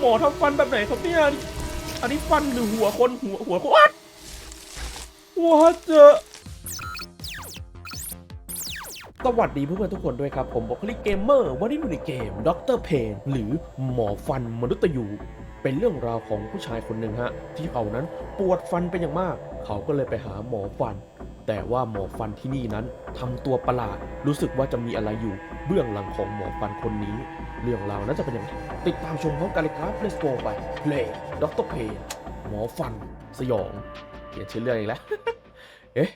หมอทำฟันแบบไหนครับเนี่ย อันนี้ฟันหรือหัวคนหัวหัวคนวัดวัดเจอสวัสดีเพื่อนๆทุกคนด้วยครับ ผมบอกลิกเกมเมอร์วันนี้อยู่ในเกมด็อกเตอร์เพนหรือหมอฟันมนุษย์ยูเป็นเรื่องราวของผู้ชายคนหนึ่งฮะ ที่เขานั้นปวดฟันเป็นอย่างมาก เขาก็เลยไปหาหมอฟัน แต่ว่าหมอฟันที่นี่นั้นทำตัวประหลาด รู้สึกว่าจะมีอะไรอยู่ เบื้องหลังของหมอฟันคนนี้ เรื่องราวนั้นจะเป็นยังไง ติดตามชมพร้อมกันเลยครับ Let's go ไป Play Dr. Pain หมอฟัน สยองเขียนชื่อเรื่องอีกแล้ว เอ๊ะ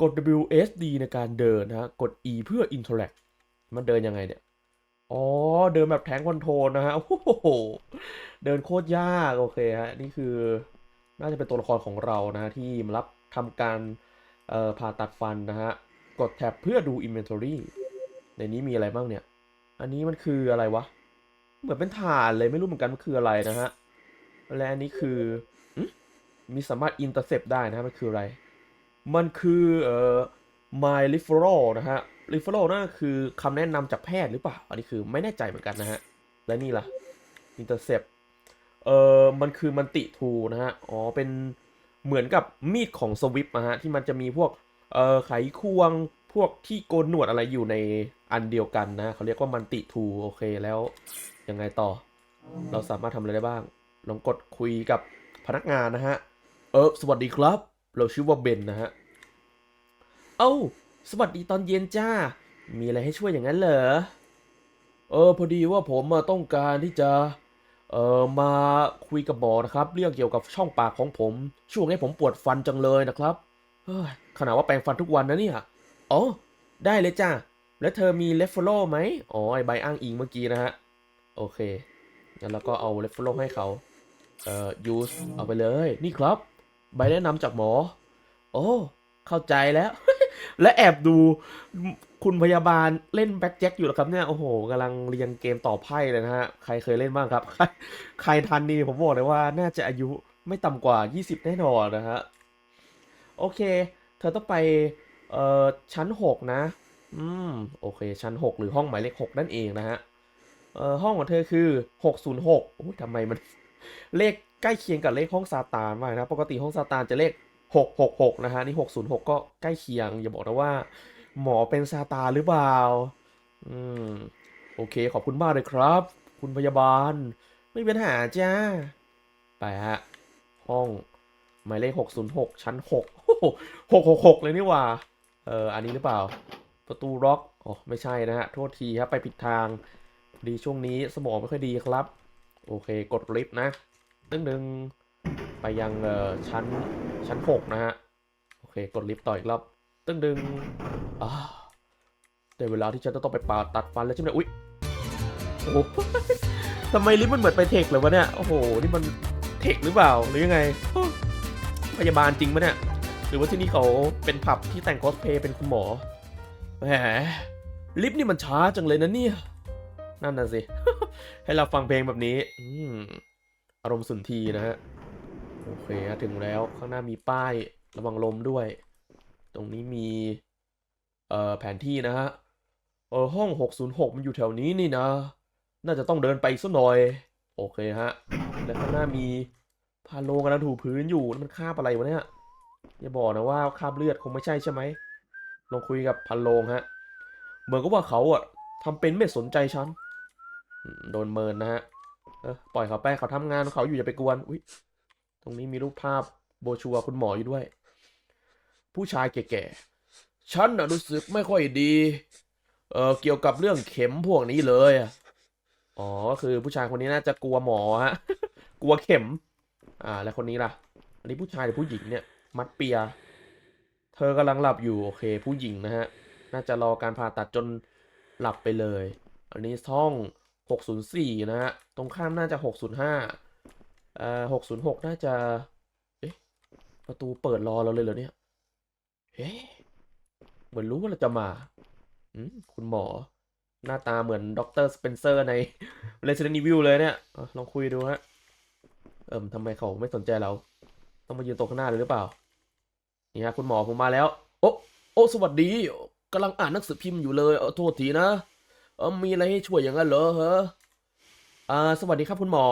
กด WSD ในการเดินนะฮะ กด E เพื่อ Interact มันเดินยังไงเนี่ย อ๋อ เดินแบบแทงคอนโทรลนะฮะ โอ้โห เดินโคตรยาก โอเคฮะ นี่คือน่าจะเป็นตัวละครของเรานะฮะที่มารับทำการผ่าตัดฟันนะฮะ กดแท็บเพื่อดู Inventory ในนี้มีอะไรบ้างเนี่ย อันนี้มันคืออะไรวะ เหมือนเป็นฐานเลยไม่รู้เหมือนกันมันคืออะไรนะฮะ และอันนี้คือหึมีสามารถ intercept ได้นะฮะมันคืออะไร มันคือเอ่อ my referral นะฮะ referral นั่นก็คือคำแนะนำจากแพทย์หรือเปล่า อันนี้คือไม่แน่ใจเหมือนกันนะฮะ และนี่ล่ะ intercept เอ่อ มันคือมันติทูนะฮะ อ๋อ เป็นเหมือนกับมีดของสวิปนะฮะ ที่มันจะมีพวก เอ่อ ไขควง พวกที่โกนหนวดอะไรอยู่ในอันเดียวกันนะ เขาเรียกว่ามันติทู โอเคแล้ว ยังไงต่อ เราสามารถทำอะไรได้บ้าง ลองกดคุยกับพนักงานนะฮะ เออสวัสดีครับ เราชื่อว่าเบนนะฮะ เอ้า สวัสดีตอนเย็นจ้า มีอะไรให้ช่วยอย่างนั้นเหรอ เออ พอดีว่าผมมาต้องการที่จะ เอ่อมาคุยกับหมอนะครับ เรื่องเกี่ยวกับช่องปากของผม ช่วงนี้ผมปวดฟันจังเลยนะครับ เฮ้ย ขนาดว่าแปรงฟันทุกวันนะเนี่ย อ๋อ ได้เลยจ้าแล้วเธอมีเลฟโฟโลไหม อ๋อ ไอใบอ้างอิงเมื่อกี้นะฮะ โอเค งั้นเราก็เอาเลฟโฟโลให้เขา เอ่อยูสเอาไปเลย นี่ครับ ใบแนะนำจากหมอ โอ้ เข้าใจแล้ว และแอบดูคุณพยาบาลเล่นแบ็คแจ็คอยู่หรอครับเนี่ย โอ้โหกำลังเรียงเกมต่อไพ่เลยนะฮะ ใครเคยเล่นบ้างครับใครใครทันนี่ผมบอกเลยว่าน่าจะอายุไม่ต่ำกว่า 20 แน่นอนนะฮะ โอเค เธอต้องไป เอ่อ ชั้น 6 นะ อืม โอเค ชั้น 6 หรือห้องหมายเลข 6 นั่นเองนะฮะ เอ่อห้องของเธอคือ606โอ้ยทำไมมันเลขใกล้เคียงกับเลขห้องซาตานมากนะ ปกติห้องซาตานจะเลข 666 นะฮะ นี่ 606 ก็ใกล้เคียง อย่าบอกนะว่า หมอเป็นซาตานหรือเปล่า อืม โอเค ขอบคุณมากเลยครับ คุณพยาบาล ไม่มีปัญหาจ้า ไปฮะ ห้อง หมายเลข 606 ชั้น6โอ้โห666 เลยนี่ว่า เออ อันนี้หรือเปล่า ประตูล็อก อ๋อ ไม่ใช่นะฮะ โทษทีครับ ไปผิดทาง ดีช่วงนี้สมองไม่ค่อยดีครับ โอเคกดลิฟต์นะตึ้งดึงไปยังเอ่อชั้นชั้น6นะฮะ โอเคกดลิฟต์ต่ออีกรอบตึ้งดึงอ่าได้เวลาที่ฉันจะต้องไปปาตัดฟันแล้วใช่ไหมอุ๊ยโอ้โหทำไมลิฟต์มันเหมือนไปเทคเลยวะเนี่ย โอ้โห นี่มันเทคหรือเปล่า หรือยังไง พยาบาลจริงปะเนี่ย หรือว่าที่นี่เขาเป็นผับที่แต่งคอสเพลย์เป็นคุณหมอ แหม ลิฟต์นี่มันช้าจังเลยนะเนี่ย นั่นน่ะสิ ให้เราฟังเพลงแบบนี้ อือารมณ์สุนทรีนะฮะ โอเคถึงแล้วข้างหน้ามีป้ายระวังลมด้วย ตรงนี้มี เอ่อแผนที่นะฮะ เออห้อง 606 มันอยู่แถวนี้นี่นะ น่าจะต้องเดินไปสักหน่อย โอเคฮะ และข้างหน้ามีพาโลกำลังถูพื้นอยู่นั่นมันคาบอะไรวะเนี่ยอย่าบอกนะว่าคาบเลือดคงไม่ใช่ใช่ไหมลองคุยกับพันโลงฮะ เหมือนกับว่าเขาอะทำเป็นไม่สนใจฉัน โดนเมินนะฮะปล่อยเขาไปเขาทำงานเขาอยู่อย่าไปกวนอุ้ยตรงนี้มีรูปภาพโบชัวคุณหมออยู่ด้วย ผู้ชายแก่ๆฉันนะรู้สึกไม่ค่อยดีเออเกี่ยวกับเรื่องเข็มพวกนี้เลยอะอ๋อคือผู้ชายคนนี้น่าจะกลัวหมอฮะกลัวเข็ม อ่า แล้วคนนี้ล่ะ อันนี้ผู้ชายหรือผู้หญิงเนี่ย มัดเปีย เธอกำลังหลับอยู่โอเค ผู้หญิงนะฮะ น่าจะรอการผ่าตัดจนหลับไปเลย อันนี้ห้อง 604 นะฮะ ตรงข้ามน่าจะ 605เอ่อ606 น่าจะ เอ๊ะ ประตูเปิดรอเราเลยเหรอเนี่ยเอ๊เหมือนรู้ว่าเราจะมาอืมคุณหมอ หน้าตาเหมือนด็อกเตอร์สเปนเซอร์ใน Resident Evil เลยเนี่ยอลองคุยดูฮะ เอิ่มทำไมเขาไม่สนใจเรา ต้องมายืนตรงข้างหน้าเลยหรือเปล่า นี่ฮะคุณหมอผมมาแล้ว โอ้โอ้สวัสดีกำลังอ่านหนังสือพิมพ์อยู่เลย เออโทษทีนะ เออมีอะไรให้ช่วยอย่างนั้นเหรอเฮะอ่าสวัสดีครับคุณหมอ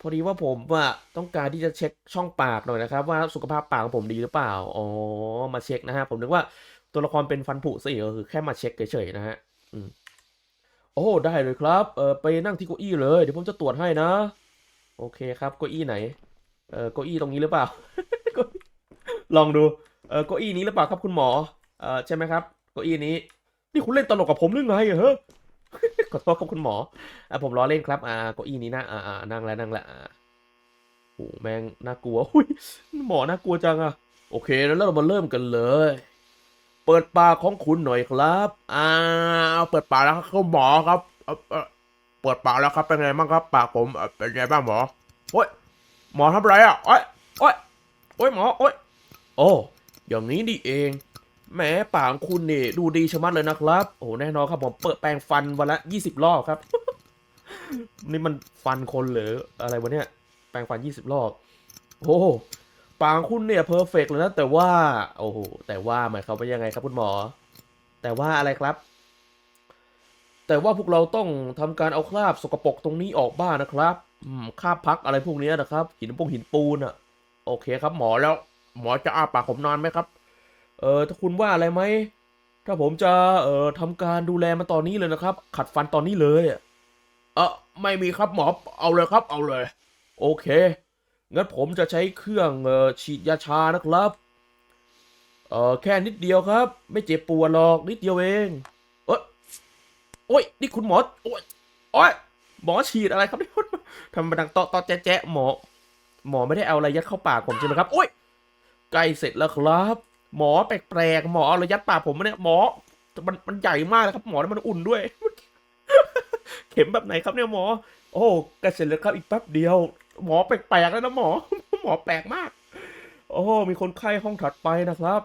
พอดีว่าผมอะต้องการที่จะเช็คช่องปากหน่อยนะครับ ว่าสุขภาพปากของผมดีหรือเปล่าอ๋อมาเช็คนะฮะผมนึกว่าตัวละครเป็นฟันผุซะอีกก็คือแค่มาเช็คเฉยๆนะฮะอืมโอ้ได้เลยครับเออไปนั่งที่เก้าอี้เลยเดี๋ยวผมจะตรวจให้นะ โอเคครับเก้าอี้ไหนเออเก้าอี้ตรงนี้หรือเปล่า ลองดูเออเก้าอี้นี้หรือเปล่าครับคุณหมอเออใช่ไหมครับเก้าอี้นี้นี่คุณเล่นตลกกับผมหรือไงอะเฮ้ย ขอโทษครับคุณหมออะผมล้อเล่นครับอ่าเก้าอี้นี้นะอ่าอ่านั่งแล้วนั่งแล้วอ่าโอ้แม่งน่ากลัวอุ้ยหมอน่ากลัวจังอะโอเคแล้วเรามาเริ่มกันเลย เปิดปากของคุณหน่อยครับอ่าเปิดปากแล้วครับหมอครับเปิดปากแล้วครับเป็นไงบ้างครับ ปากผมเป็นไงบ้างหมอโอ้ยหมอทำไรอะโอ้ยโอ้ยโอ้ยหมอโอ้ยโอ้อย่างนี้นี่เอง แหมปากของคุณนี่ดูดีชะมัดเลยนะครับ โอ้แน่นอนครับผมเปิดแปรงฟันวันละยี่สิบรอบครับ นี่มันฟันคนหรืออะไรวะเนี่ย แปรงฟันยี่สิบรอบ โอ้ปากคุณเนี่ยเพอร์เฟกเลยนะแต่ว่า โอ้โหแต่ว่าหมายความว่ายังไงครับคุณหมอ แต่ว่าอะไรครับ แต่ว่าพวกเราต้องทำการเอาคราบสกปรกตรงนี้ออกบ้างนะครับคราบพักอะไรพวกนี้นะครับ หินปงหินปูนอะโอเคครับหมอแล้ว หมอจะอาปากผมนานไหมครับ เออถ้าคุณว่าอะไรไหม ถ้าผมจะเอ่อทำการดูแลมันตอนนี้เลยนะครับ ขัดฟันตอนนี้เลยอะเออไม่มีครับหมอเอาเลยครับ เอาเลย โอเคงั้นผมจะใช้เครื่องเอ่อฉีดยาชานะครับเออแค่นิดเดียวครับ ไม่เจ็บปวดหรอกนิดเดียวเองเอยโอ้ยนี่คุณหมอโอ้ยโอ้ยหมอฉีดอะไรครับนี่ทำมาดังตอตอแจ๊ะแจ๊ะหมอ หมอไม่ได้เอาอะไรยัดเข้าปากผมใช่ไหมครับโอ้ยใกล้เสร็จแล้วครับ หมอแปลกๆหมอเอาอะไรยัดปากผมมาเนี่ยหมอมันมันใหญ่มากนะครับหมอแล้วมันอุ่นด้วย เข็มแบบไหนครับเนี่ยหมอ โอ้กเสร็จแล้วครับอีกแป๊บเดียว หมอแปลกๆแล้วนะหมอ หมอแปลกมาก โอ้มีคนไข้ห้องถัดไปนะครับ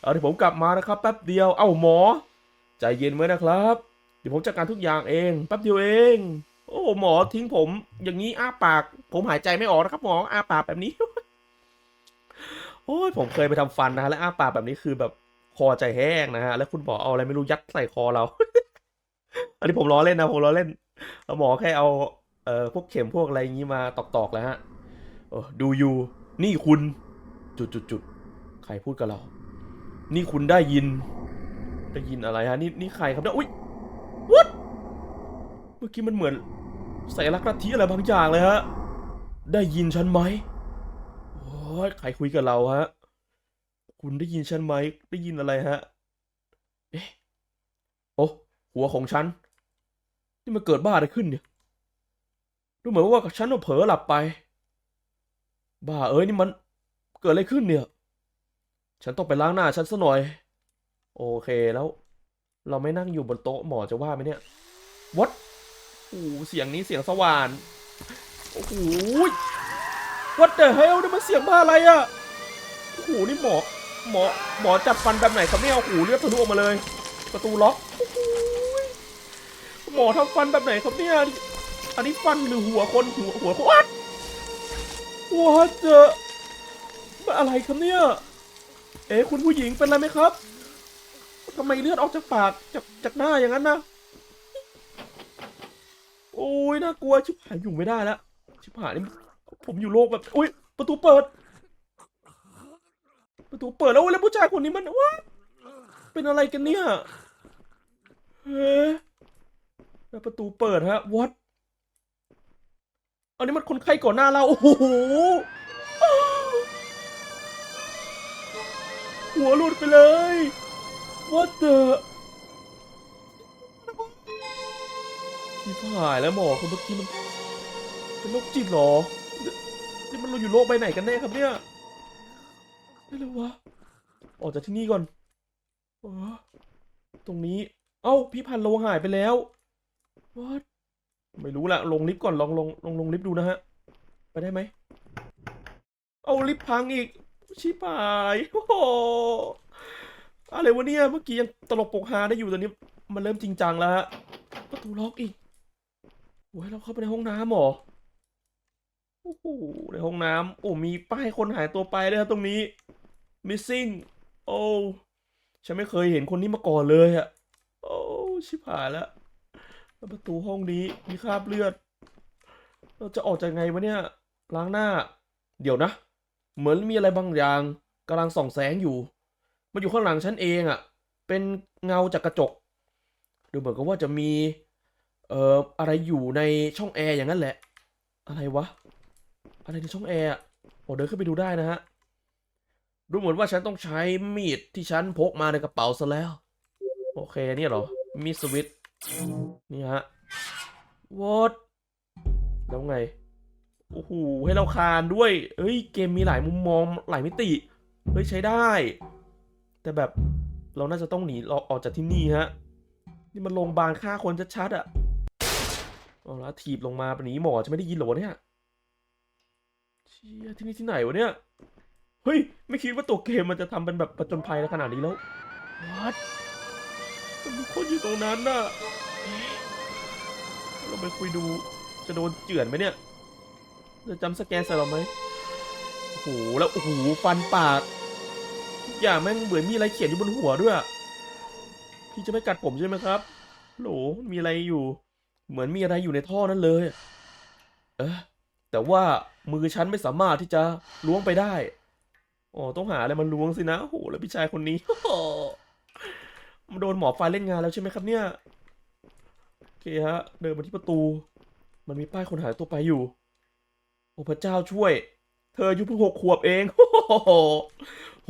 เอาเดี๋ยวผมกลับมานะครับแป๊บเดียว เอ้าหมอใจเย็นไว้นะครับ เดี๋ยวผมจัดการทุกอย่างเองแป๊บเดียวเอง โอ้หมอทิ้งผม อย่างนี้อ้าปาก ผมหายใจไม่ออกนะครับหมออ้าปากแบบนี้ โอ้ยผมเคยไปทำฟันนะฮะแล้วอ้าปากแบบนี้คือแบบคอใจแห้งนะฮะแล้วคุณหมอเอาอะไรไม่รู้ยัดใส่คอเรา อันนี้ผมล้อเล่นนะผมล้อเล่นแล้วหมอแค่เอาเอ่อพวกเข็มพวกอะไรอย่างนี้มาตอกๆแล้วฮะเออดูอยู่นี่คุณจุดจุดจุดใครพูดกับเรา นี่คุณได้ยิน ได้ยินอะไรฮะนี่นี่ใครครับเนี่ยอุ้ย what เมื่อกี้มันเหมือนสัญลักษณ์ลัทธิอะไรบางอย่างเลยฮะ ได้ยินฉันไหม ยใครคุยกับเราฮะ คุณได้ยินฉันไหม ได้ยินอะไรฮะ เอ๊ะ โอ้หัวของฉัน นี่มันเกิดบ้าอะไรขึ้นเนี่ย ดูเหมือนว่าฉันเผลอหลับไป บ้าเอ้ยนี่มันเกิดอะไรขึ้นเนี่ย ฉันต้องไปล้างหน้าฉันซะหน่อย โอเคแล้ว เราไม่นั่งอยู่บนโต๊ะหมอจะว่าไหมเนี่ย what โอ้เสียงนี้เสียงสว่าน โอ้โห what the hell นี่มันเสียงบ้าอะไรอะโอ้โหนี่หมอหมอหมอจับฟันแบบไหนครับเนี่ยโอ้โหเลือดทะลุออกมาเลย ประตูล็อกหมอทำฟันแบบไหนครับเนี่ยอันนี้ฟันหรือหัวคนหัวหัวคนวัดวัดเจอมันอะไรครับเนี่ย เอ๊คุณผู้หญิงเป็นอะไรไหมครับทำไมเลือดออกจากปากจากจากหน้าอย่างนั้นนะโอ้ยน่ากลัวชิบหายอยู่ไม่ได้แล้วชิบหายนี่ ผมอยู่โลกแบบ อุ้ยประตูเปิด ประตูเปิดแล้วโอ้ยแล้วผู้ชายคนนี้มันว้าเป็นอะไรกันเนี่ยเฮ้แล้วประตูเปิดฮะวัดอันนี้มันคนไข้ก่อนหน้าเรา โอ้โห หัวหลุดไปเลย What the ที่ผ่ายแล้วหมอคนเมื่อกี้มัน เป็นโรคจิตเหรอ นี่มันเราอยู่โลกใบไหนกันแน่ครับเนี่ยไม่รู้วะออกจากที่นี่ก่อนอตรงนี้ เอ้า พี่พันโลหายไปแล้ว What ไม่รู้ละลงลิฟต์ก่อนลองลงลงลงลิฟต์ดูนะฮะ ไปได้ไหม เอาลิฟต์พังอีก ชิบหายโอ้โหอะไรวะเนี่ย เมื่อกี้ยังตลกปกฮาได้อยู่ตอนนี้ มันเริ่มจริงจังแล้วฮะ ประตูล็อกอีกโอ้ยเราเข้าไปในห้องน้ำหรอ โอ้โหในห้องน้ำโอ้มีป้ายคนหายตัวไปเลยครับตรงนี้ missing โอ้ฉันไม่เคยเห็นคนนี้มาก่อนเลยอะโอ้ชิบหายแล้วประตูห้องนี้มีคราบเลือด เราจะออกจากไงวะเนี่ยล้างหน้า เดี๋ยวนะ เหมือนมีอะไรบางอย่างกำลังส่องแสงอยู่ มันอยู่ข้างหลังฉันเองอะเป็นเงาจากกระจกดูเหมือนกับว่าจะมีเอ่ออะไรอยู่ในช่องแอร์อย่างนั้นแหละ อะไรวะ อะไรในช่องแอร์อะโอ้เดินขึ้นไปดูได้นะฮะ ดูเหมือนว่าฉันต้องใช้มีดที่ฉันพกมาในกระเป๋าซะแล้ว โอเคเนี่ยเหรอ มีดสวิตช์นี่ฮะวอดแล้วไง โอ้โห ให้เราคานด้วยเอ้ย เกมมีหลายมุมมองหลายมิติ เฮ้ย ใช้ได้ แต่แบบเราน่าจะต้องหนีออกออกจากที่นี่ฮะ นี่มันโรงพยาบาลฆ่าคนชัดๆอะเอาละถีบลงมาปหนีหมอจะไม่ได้ยินเหรอวะเนี่ย เชี่ยที่นี่ที่ไหนวะเนี่ย เฮ้ย ไม่คิดว่าตัวเกมมันจะทำเป็นแบบประจนภัยขนาดนี้แล้ววัดมันมีคนอยู่ตรงนั้นน่ะเอ๊ะเราไปคุยดูจะโดนเจือนไหมเนี่ย จะจำสแกนใส่เราไหมโอ้โห แล้วโอ้โหฟันปากทุกอย่างแม่งเหมือนมีอะไรเขียนอยู่บนหัวด้วยอะพี่จะไม่กัดผมใช่ไหมครับโหลมีอะไรอยู่ เหมือนมีอะไรอยู่ในท่อนั้นเลย เอ๊ะแต่ว่า มือฉันไม่สามารถที่จะล้วงไปได้อ๋อต้องหาอะไรมาล้วงสินะโอ้โหแล้วพี่ชายคนนี้มันโดนหมอฟันเล่นงานแล้วใช่ไหมครับเนี่ยโอเคฮะ เดินมาที่ประตู มันมีป้ายคนหายตัวไปอยู่ โอ้พระเจ้าช่วย เธออายุเพิ่งหกขวบเอง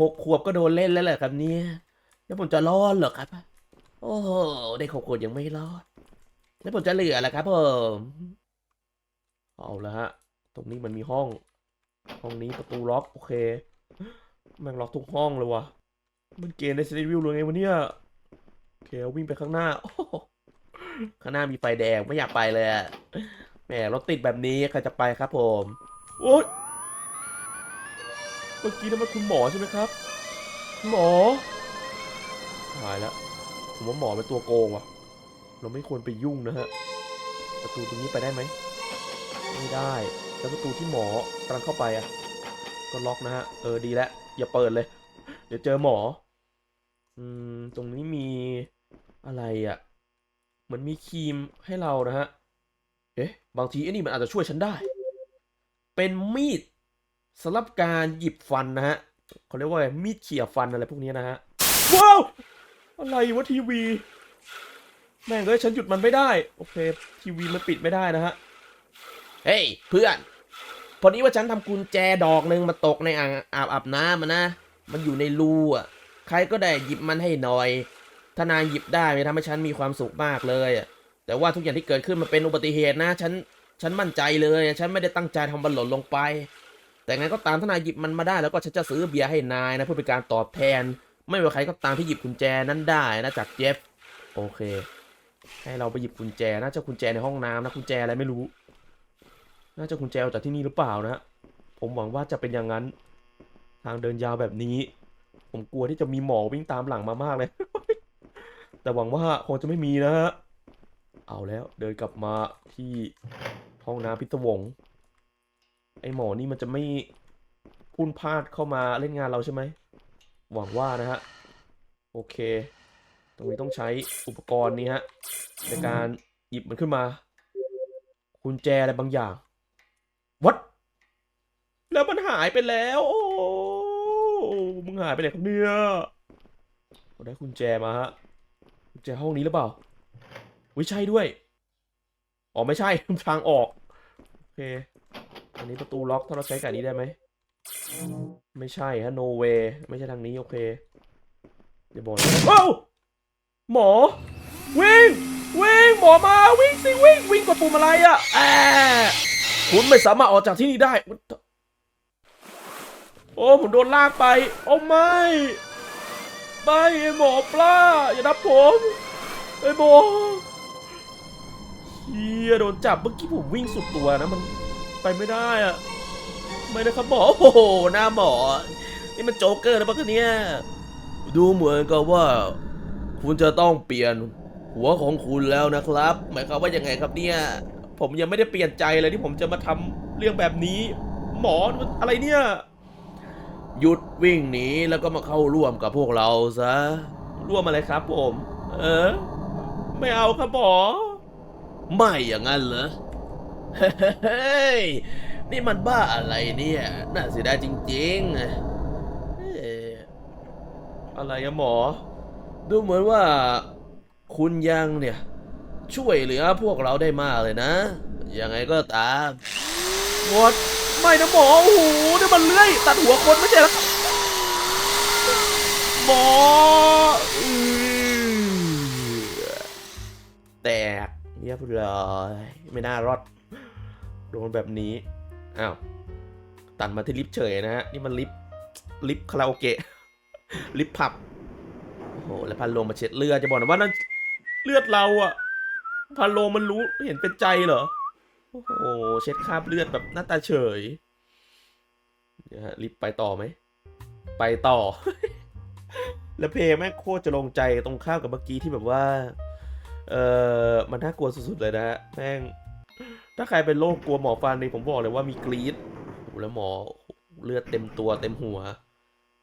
หกขวบก็โดนเล่นแล้วแหละครับเนี่ยแล้วผมจะรอดเหรอครับ โอ้โหเด็กหกขวบยังไม่รอด แล้วผมจะเหลือเหรอครับผมเอาละฮะ ตรงนี้มันมีห้อง ห้องนี้ประตูล็อกโอเค แม่งล็อกทุกห้องเลยวะมันเกณฑ์ในซีรีส์เลยไงวะเนี่ยโอเควิ่งไปข้างหน้าข้างหน้ามีไฟแดงไม่อยากไปเลยอะแหมรถติดแบบนี้ใครจะไปครับผมโอ๊ยเมื่อกี้นั่นมันคุณหมอใช่ไหมครับหมอหายแล้วผมว่าหมอเป็นตัวโกงว่ะ เราไม่ควรไปยุ่งนะฮะ ประตูตรงนี้ไปได้ไหม ไม่ได้ แล้วประตูที่หมอกำลังเข้าไปอะ ก็ล็อกนะฮะ เออดีแล้วอย่าเปิดเลย เดี๋ยวเจอหมอ อืม ตรงนี้มีอะไรอะ เหมือนมีครีมให้เรานะฮะ เอ๊ะ บางทีไอ้นี่มันอาจจะช่วยฉันได้ เป็นมีดสำหรับการหยิบฟันนะฮะเขาเรียกว่ามีดเขี่ยฟันอะไรพวกนี้นะฮะ ว้าว อะไรวะทีวี แม่งเอ้ยฉันหยุดมันไม่ได้ โอเค ทีวีมันปิดไม่ได้นะฮะ เฮ้ยเพื่อน พอดีว่าฉันทำกุญแจดอกหนึ่งมาตกในอ่างอาบอาบน้ำมันนะ มันอยู่ในรูอะ ใครก็ได้หยิบมันให้หน่อย ถ้านายหยิบได้มันทำให้ฉันมีความสุขมากเลยอะแต่ว่าทุกอย่างที่เกิดขึ้นมันเป็นอุบัติเหตุนะ ฉัน ฉันมั่นใจเลย ฉันไม่ได้ตั้งใจทำมันหล่นลงไป แต่ไงก็ตามถ้านายหยิบมันมาได้แล้วก็ฉันจะซื้อเบียร์ให้นายนะเพื่อเป็นการตอบแทน ไม่ว่าใครก็ตามที่หยิบกุญแจนั้นได้นะจากเจฟ โอเค ให้เราไปหยิบกุญแจน่าจะกุญแจในห้องน้ำนะกุญแจอะไรไม่รู้ น่าจะกุญแจเอาจากที่นี่หรือเปล่านะผมหวังว่าจะเป็นอย่างนั้น ทางเดินยาวแบบนี้ ผมกลัวที่จะมีหมอวิ่งตามหลังมามากเลย แต่หวังว่าคงจะไม่มีนะฮะเอาแล้วเดินกลับมาที่ห้องน้ำพิศวง ไอหมอนี่มันจะไม่พุ่นพลาดเข้ามาเล่นงานเราใช่ไหม หวังว่านะฮะ โอเค ตรงนี้ต้องใช้อุปกรณ์นี้ฮะในการหยิบมันขึ้นมากุญแจอะไรบางอย่าง วัดแล้วมันหายไปแล้ว โอ้มึงหายไปไหนครับเนี่ยเราได้กุญแจมาฮะกุญแจห้องนี้หรือเปล่าวิใช่ด้วย อ๋อไม่ใช่ทางออก โอเค อันนี้ประตูล็อกถ้าเราใช้กับนนี้ได้ไหม ไม่ใช่ฮะ no way ไม่ใช่ทางนี้ โอเค เดี๋ยวบอกนะเอ้าหมอ วิ่ง วิ่ง หมอมา วิ่งสิวิ่ง วิ่งกดปุ่มอะไรอะแอะ คุณไม่สามารถออกจากที่นี่ได้ โอ้ผมโดนลากไป โอ้ไม่ไม่ไอหมอปลาอย่านับผมไอ้หมอเฮียโดนจับเมื่อกี้ผมวิ่งสุดตัวนะมันไปไม่ได้อะไม่นะครับหมอโอ้โหหน้าหมอ นี่มันโจ๊กเกอร์นะปะคะเนี่ยดูเหมือนกับว่า คุณจะต้องเปลี่ยนหัวของคุณแล้วนะครับ หมายความว่ายังไงครับเนี่ย ผมยังไม่ได้เปลี่ยนใจเลยที่ผมจะมาทำเรื่องแบบนี้ หมอมันอะไรเนี่ย หยุดวิ่งหนีแล้วก็มาเข้าร่วมกับพวกเราซะ ร่วมอะไรครับผม เออ ไม่เอาครับหมอ ไม่อย่างนั้นเหรอ เฮ้ย นี่มันบ้าอะไรเนี่ย น่าเสียดายจริงๆเอ้ยอะไรอะหมอ ดูเหมือนว่าคุณยังเนี่ย ช่วยเหลือพวกเราได้มากเลยนะ ยังไงก็ตามหมดไม่นะหมอโอ้โหนี่มันเลื่อย ตัดหัวคนไม่ใช่แล้วหมออือแตกเรียบร้อยไม่น่ารอด โดนแบบนี้ อ้าว ตัดมาที่ลิฟต์เฉยนะฮะ นี่มันลิฟต์ลิฟต์คาราโอเกะ ลิฟต์ผับ โอ้โห แล้วพันลงมาเช็ดเลือด จะบอกนะว่านั่นเลือดเราอะ พันโลมันรู้เห็นเป็นใจเหรอ โอ้โห เช็ดคราบเลือดแบบหน้าตาเฉยเดี๋ยวฮะลิฟต์ไปต่อไหม ไปต่อ แล้วเพลงแม่งโคตรจะลงใจตรงข้ามกับเมื่อกี้ที่แบบว่า เออมันน่ากลัวสุดๆเลยนะฮะแม่ง ถ้าใครเป็นโรคกลัวหมอฟันนี่ผมบอกเลยว่ามีกรีดแล้วหมอเลือดเต็มตัวเต็มหัว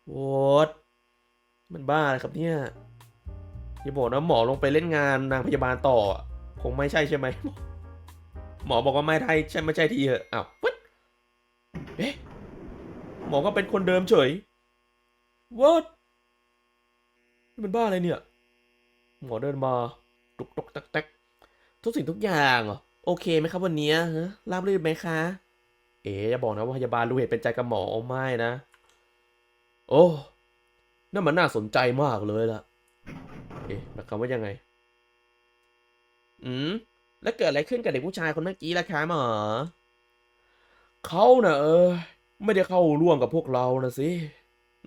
โวดมันบ้าอะไรครับเนี่ยอย่าบอกนะหมอลงไปเล่นงานนางพยาบาลต่อ คงไม่ใช่ใช่ไหม หมอบอกว่าไม่ใช่ใช่ไม่ใช่ทีเหอะอ้าวปึ๊ดเอ๊ะหมอก็เป็นคนเดิมเฉย what นี่มันบ้าอะไรเนี่ย หมอเดินมาตุกตุกตักตักทุกสิ่งทุกอย่างเหรอโอเคไหมครับวันนี้ฮะราบรื่นไหมคะ เอ๋อย่าบอกนะว่าพยาบาลรู้เหตุเป็นใจกับหมออไม่นะ โอ้นั่นมันน่าสนใจมากเลยล่ะ เอ๊ะหมายความว่ายังไง อืม แล้วเกิดอะไรขึ้นกับเด็กผู้ชายคนเมื่อกี้ล่ะคะหมอเขาเน่ะเออ ไม่ได้เข้าร่วมกับพวกเรานะสิ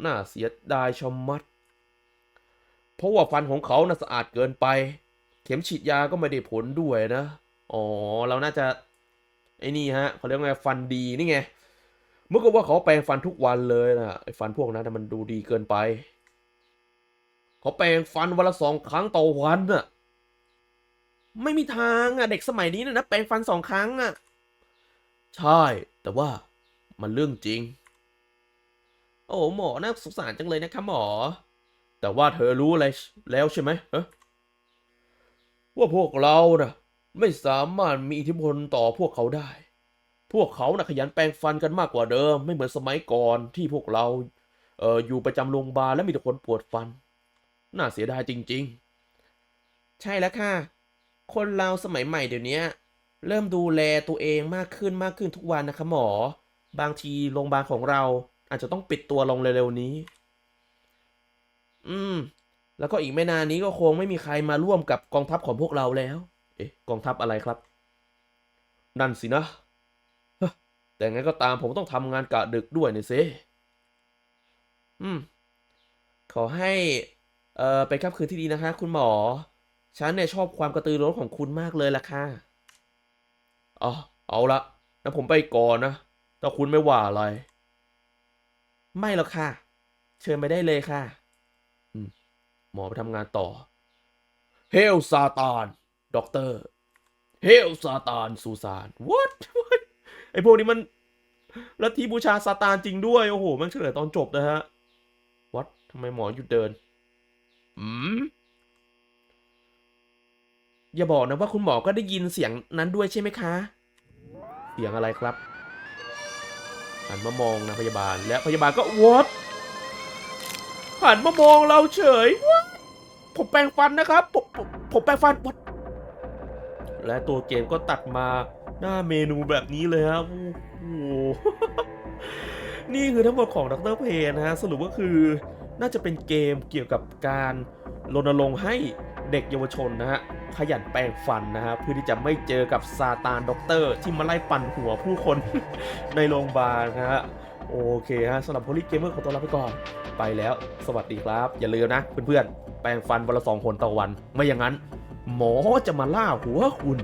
น่าเสียดายชะมัด เพราะว่าฟันของเขาน่ะสะอาดเกินไป เข็มฉีดยาก็ไม่ได้ผลด้วยนะ อ๋อ เราน่าจะ ไอ้นี่ฮะเขาเรียกว่าไงฟันดีนี่ไง เมื่อก็ว่าเขาแปรงฟันทุกวันเลยนะไอ้ฟันพวกนั้นมันดูดีเกินไป เขาแปรงฟันวันละสองครั้งต่อวันน่ะ ไม่มีทางอะ เด็กสมัยนี้นะนะแปรงฟันสองครั้งอะ ใช่ แต่ว่ามันเรื่องจริง โอ้หมอน่าสงสารจังเลยนะคะหมอ แต่ว่าเธอรู้อะไรแล้วใช่ไหมเอะว่าพวกเราน่ะไม่สามารถมีอิทธิพลต่อพวกเขาได้ พวกเขาน่ะขยันแปรงฟันกันมากกว่าเดิม ไม่เหมือนสมัยก่อนที่พวกเราเอ่ออยู่ประจำโรงพยาบาลและมีแต่คนปวดฟัน น่าเสียดายจริง ๆ ใช่แล้วค่ะ คนเราสมัยใหม่เดี๋ยวนี้เริ่มดูแลตัวเองมากขึ้นมากขึ้นทุกวันนะคะหมอ บางทีโรงพยาบาลของเราอาจจะต้องปิดตัวลงเร็วๆนี้ อืม แล้วก็อีกไม่นานนี้ก็คงไม่มีใครมาร่วมกับกองทัพของพวกเราแล้ว เอ๊ะ กองทัพอะไรครับ นั่นสินะ แต่ไงก็ตามผมต้องทำงานกะดึกด้วยนี่สิอืม ขอให้ เอ่อ เป็นค่ำคืนที่ดีนะคะ คุณหมอ ฉันเนี่ยชอบความกระตือรือร้นของคุณมากเลยล่ะค่ะอ๋อเอาละงั้นผมไปก่อนนะถ้าคุณไม่ว่าอะไร ไม่หรอกค่ะ เชิญไปได้เลยค่ะอืมหมอไปทำงานต่อ เฮลซาตานด็อกเตอร์ เฮลซาตานซูซาน what ไอพวกนี้มันลัทธิบูชาซาตานจริงด้วย โอ้โห มันเฉลยตอนจบนะฮะ what ทำไมหมอหยุดเดิน อืม อย่าบอกนะว่าคุณหมอก็ได้ยินเสียงนั้นด้วยใช่ไหมคะ เสียงอะไรครับหันมามองนะพยาบาล และพยาบาลก็ what หันมามองเราเฉยผมแปรงฟันนะครับผมผมผมแปรงฟัน What? และตัวเกมก็ตัดมาหน้าเมนูแบบนี้เลยฮะโอ้โหนี่คือทั้งหมดของดรเพนนะฮะสรุปก็คือน่าจะเป็นเกมเกี่ยวกับการรณรงค์ให้เด็กเยาวชนนะฮะ ขยันแปลงฟันนะฮะเพื่อที่จะไม่เจอกับซาตานด็อกเตอร์ที่มาไล่ปั่นหัวผู้คนในโรงพยาบาลนะฮะโอเคฮะสำหรับโพลิเกมเมอร์ขอตัวลาไปก่อน ไปแล้ว สวัสดีครับ อย่าลืมนะเพื่อนๆแปลงฟันวันละสองคนต่อวัน ไม่อย่างนั้น หมอจะมาล่าหัวคุณ